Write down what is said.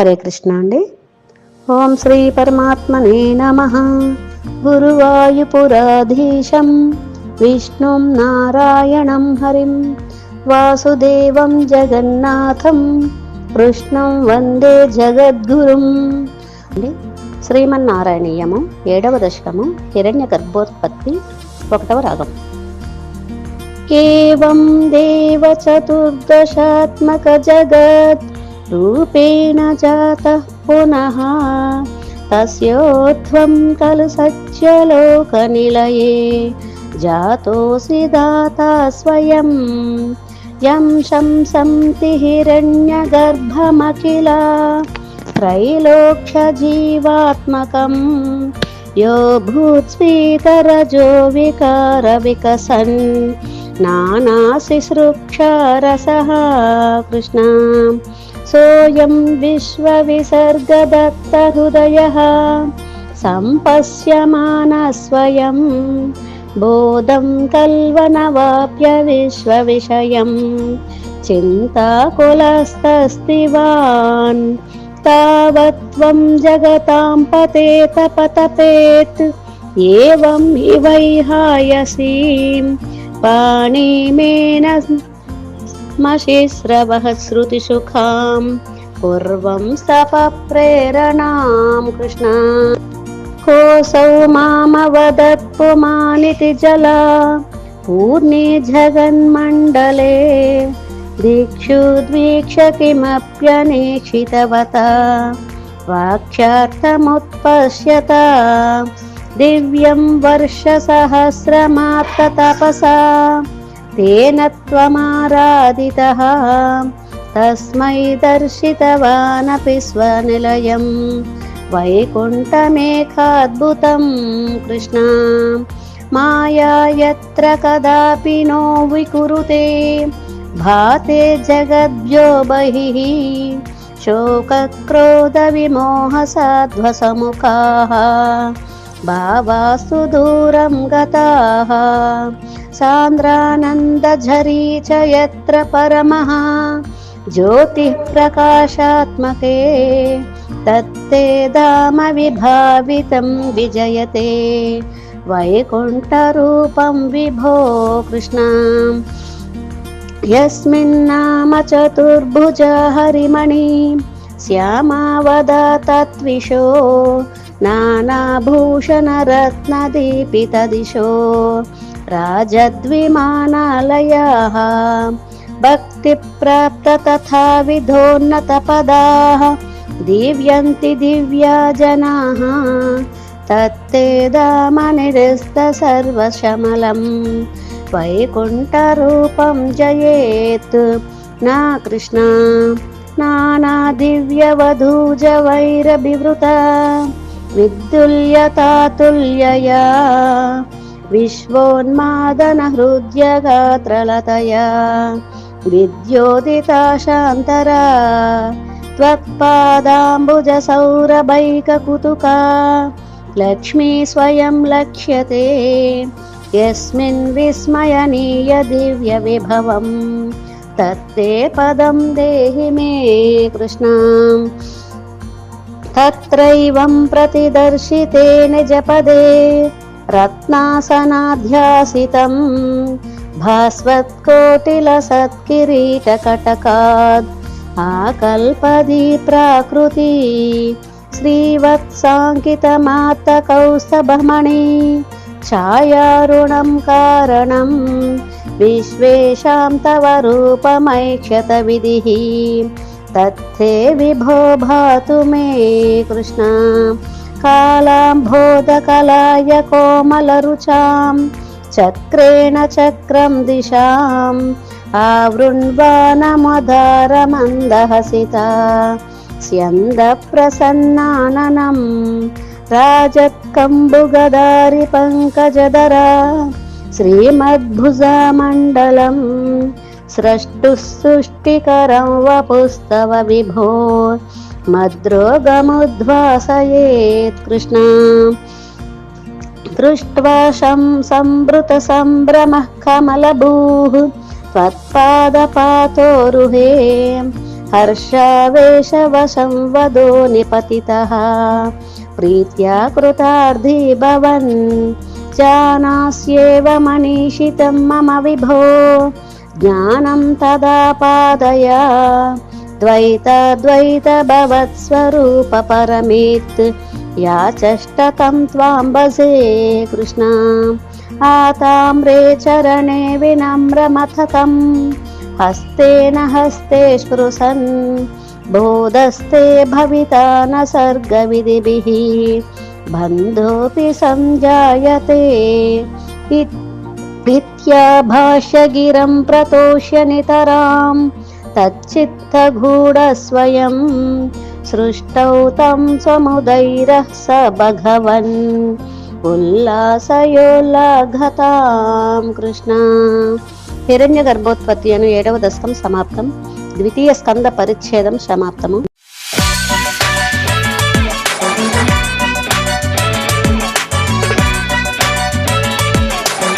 హరే కృష్ణ అండి. ఓం శ్రీ పరమాత్మనే నమ. గురువాయుపురాధీశం విష్ణుం నారాయణం హరిం. వాసుదేవం జగన్నాథం కృష్ణం వందే జగద్గురుం. అండి శ్రీమన్నారాయణీయము ఏడవ దశకము హిరణ్య గర్భోత్పత్తి ఒకటవ రాగం. ఏవం దేవ చతుర్దశాత్మక జగత్ रूपेण जातः पुनः तस्योध्वं खलु कलुसज्यलोकनिलये जातोऽसि दाता स्वयं। यं शंसन्ति हिरण्यगर्भमखिला त्रैलोक्ष्यजीवात्मकं यो भूत्स्वीतरजोविकारविकसन् नाना शिश्रुक्षारसः कृष्णा सोऽयं विश्वविसर्गदत्तहृदयः सम्पश्यमानः स्वयं बोधं कल्वनवाप्य विश्वविषयं चिन्ताकुलस्तस्तिवान् तावत्त्वं जगतां पतेत पतपेत् एवम् इवैहायसीं पाणिमेन मशिश्रवः श्रुतिसुखां पूर्वं सपप्रेरणां कृष्णा कोऽसौ मामवदत् पुमानिति जला पूर्णे जगन्मण्डले दिक्षुद्वीक्ष किमप्यनेक्षितवता वाक्यार्थमुत्पश्यत दिव्यं वर्षसहस्रमात्ततपसा तेन त्वमाराधितः। तस्मै दर्शितवानपि स्वनिलयं। वैकुण्ठमेकाद्भुतं कृष्णा। माया यत्र कदापि नो विकुरुते। भाते जगद्भ्यो बहिः। शोकक्रोधविमोहसाध्वसमुखाः भावास्तु दूरं गताः। सान्द्रानन्दझरी च यत्र परमः। ज्योतिः प्रकाशात्मके तत्ते धाम विभावितं विजयते। वैकुण्ठरूपं विभो कृष्णा। यस्मिन्नाम चतुर्भुज हरिमणि श्यामावदा तत्विशो नानाभूषणरत्नदीपितदिशो राजद्विमानालयाः भक्तिप्राप्त तथा विधोन्नतपदाः दीव्यन्ति दिव्या जनाः तत्ते दामनिरस्त सर्वशमलम् वैकुण्ठरूपं जयेत् ना कृष्णा नानादिव्यवधूजवैरभिवृता विद्युल्यतातुल्यया विश्वोन्मादनहृद्यगात्रलतया विद्योदिता शान्तरा त्वत्पादाम्बुजसौरभैककुतुका लक्ष्मी स्वयं लक्ष्यते यस्मिन् विस्मयनीय दिव्यविभवं तत्ते पदं देहि मे कृष्णा तत्रैवं प्रतिदर्शितेन जपदे रत्नासनाध्यासितम् भास्वत्कोटिलसत्किरीटकटकात् आकल्पदी प्राकृती श्रीवत्साङ्कितमातकौस्तभमणी छायारुणं कारणं विश्वेषां तव रूपमैक्षतविधिः तत्थे विभो भातु मे कृष्णा कालाम्भोदकलाय कोमलरुचां चक्रेण चक्रं दिशाम् आवृण्वानमधारमन्दहसिता स्यन्दप्रसन्नाननं राजत्कम्बुगदारि पङ्कजदरा श्रीमद्भुजामण्डलं स्रष्टुः सृष्टिकरं वपुस्तव विभो मद्रोगमुद्वासयेत् कृष्णा दृष्ट्वा शं संवृतसम्भ्रमः कमलभूः त्वत्पादपातोरुहे हर्षावेशवशं वदो निपतितः प्रीत्या कृतार्थी भवन् जानास्येव मनीषितं मम विभो ज्ञानं तदा पादय। द्वैतद्वैतभवत्स्वरूपपरमेत्। याचष्टतं त्वां भजे कृष्ण। आताम्रे चरणे विनम्रमथतं हस्तेन हस्ते स्पृशन्। बोधस्ते भविता न सर्गविधिभिः। बन्धोऽपि सञ्जायते इत्याभाष्यगिरं प्रतोष्य नितरां तच्चित्तगूढस्वयं सृष्टौ तं समुदैरः स भगवन् ఉల్లాసయోల్లాఘతాం కృష్ణ హిరణ్య గర్భోత్పత్తి అను ఏడవ దశకం సమాప్తం ద్వితీయ స్కంద పరిచ్ఛేదం సమాప్తము